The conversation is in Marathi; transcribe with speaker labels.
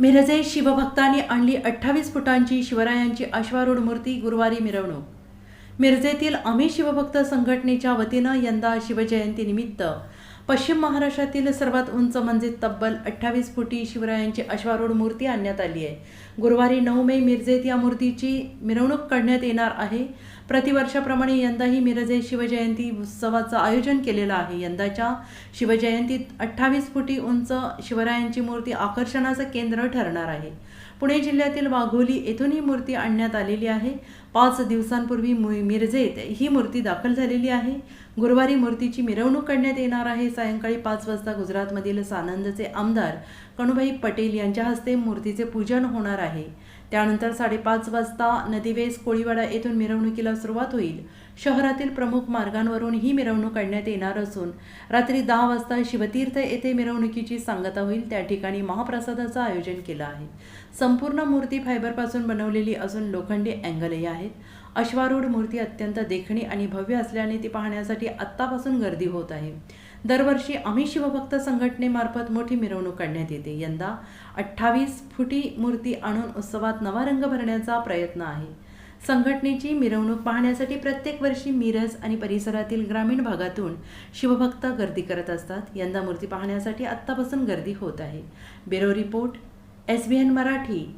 Speaker 1: मिरजे शिवभक्तांनी आणली अठ्ठावीस फुटांची शिवरायांची अश्वारूढ मूर्ती गुरुवारी मिरवणूक. मिरजेतील आम्ही शिवभक्त संघटनेच्या वतीनं यंदा शिवजयंतीनिमित्त पश्चिम महाराष्ट्रातील सर्वात उंच म्हणजे तब्बल अठ्ठावीस फुटी शिवरायांची अश्वारूढ मूर्ती आणण्यात आली आहे. गुरुवारी नऊ मे मिरजेत या मूर्तीची मिरवणूक काढण्यात येणार आहे. प्रतिवर्षाप्रमाणे यंदाही मिरजे शिवजयंती उत्सवाचं आयोजन केलेलं आहे. यंदाच्या शिवजयंतीत अठ्ठावीस फुटी उंच शिवरायांची मूर्ती आकर्षणाचं केंद्र ठरणार आहे. पुणे जिल्ह्यातील वाघोली येथून ही मूर्ती आणण्यात आलेली आहे. पाच दिवसांपूर्वी मु- मिरजेत ही मूर्ती दाखल झालेली आहे. गुरुवारी मूर्तीची मिरवणूक काढण्यात येणार आहे. सायंकाळी पाच वाजता गुजरातमधील सानंदचे आमदार कणुभाई पटेल यांच्या हस्ते मूर्तीचे पूजन होणार आहे. त्यानंतर साडेपाच वाजता नदीवेस कोळीवाडा येथून मिरवणुकीला सुरुवात होईल. शहरातील प्रमुख मार्गांवरून ही मिरवणूक काढण्यात येणार असून रात्री दहा वाजता शिवतीर्थ येथे मिरवणुकीची सांगता होईल त्या ठिकाणी महाप्रसादाचं आयोजन केलं आहे. संपूर्ण मूर्ती फायबरपासून बनवलेली असून लोखंडी अँगलही आहेत. अश्वारूढ मूर्ती अत्यंत देखणी आणि भव्य असल्याने ती पाहण्यासाठी आत्तापासून गर्दी होत आहे. दरवर्षी आम्ही शिवभक्त संघटनेमार्फत मोठी मिरवणूक काढण्यात येते. यंदा अठ्ठावीस फुटी मूर्ती आणून उत्सवात नवा रंग भरण्याचा प्रयत्न आहे. संघटनेची मिरवणूक पाहण्यासाठी प्रत्येक वर्षी मिरज आणि परिसरातील ग्रामीण भागातून शिवभक्त गर्दी करत असतात. यंदा मूर्ती पाहण्यासाठी आत्तापासून गर्दी होत आहे. Bureau report S B N Marathi.